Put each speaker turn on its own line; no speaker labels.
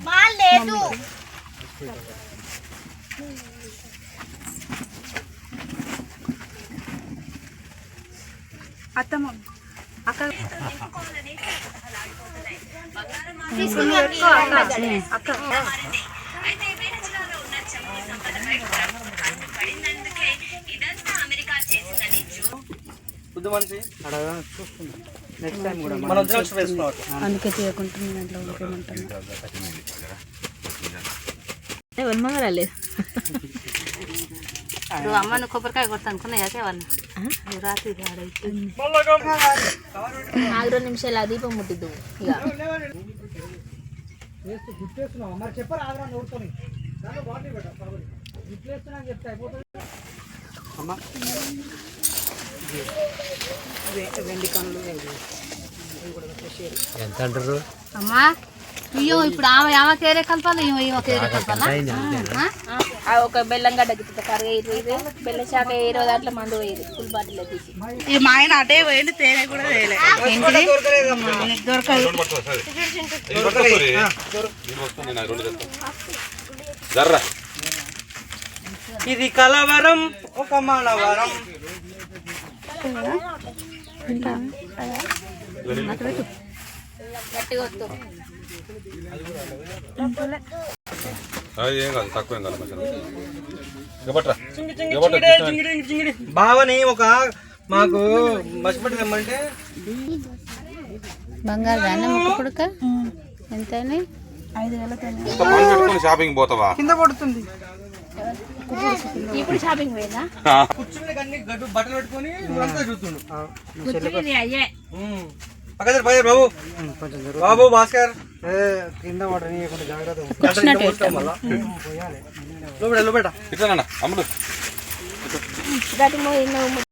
మా లేదు
అత్తమ్మ అక్క. అక్క.
బుద్ధి మనిషి నెక్స్ట్ టైం కూడా మనం జిరాక్స్ వేసుకోవాలి.
అందుకే చేయకుంటున్నాను దాంట్లో ఉండిపోయమంటాను
వన్మంగా రాలేదు.
నువ్వు అమ్మను కొబ్బరికాయ కొడతా అనుకున్నా వాళ్ళు రాత్రి ఆడైతే
నాలుగు రెండు నిమిషాలు ఆ దీపం ముట్టిద్దు. ఇక.
అమ్మా.
ఎంత అంటారు?
అమ్మా అయ్యో ఇప్పుడు ఆమె ఆమె కేరే కలపాలి? ఆ
ఒక బెల్లం గడ్డ కరగ ఇరవై బెల్లం శాఖ ఇరవై దాంట్లో మందు పోయేది ఫుల్ బాటిల్ తీసి.
ఈ మా ఆయన అటే పోయింది తేనె కూడా దొరకదు.
ఇది కలవరం ఒక మానవరం.
కాదు ఇవ్వట్రా
బావని ఒక మాకు మసిపెట్టి తెమ్మంటే
బంగారు దాన్ని పుడక? ఎంతని ఐదు వేల
షాపింగ్ పోతావా?
కింద పడుతుంది.
ఇప్పుడు షాపింగ్ పోయిందా?
కూర్చుని అన్ని గడ్డు బట్టలు పెట్టుకొని అంతా చూస్తుండు.
అయ్యే.
పక్కన పక్కన బాబు. బాబు భాస్కర్. కింద పడని జాగ్రత్త లోపల లోపల.
ఇట్లా అమ్ముడు.
గట్టి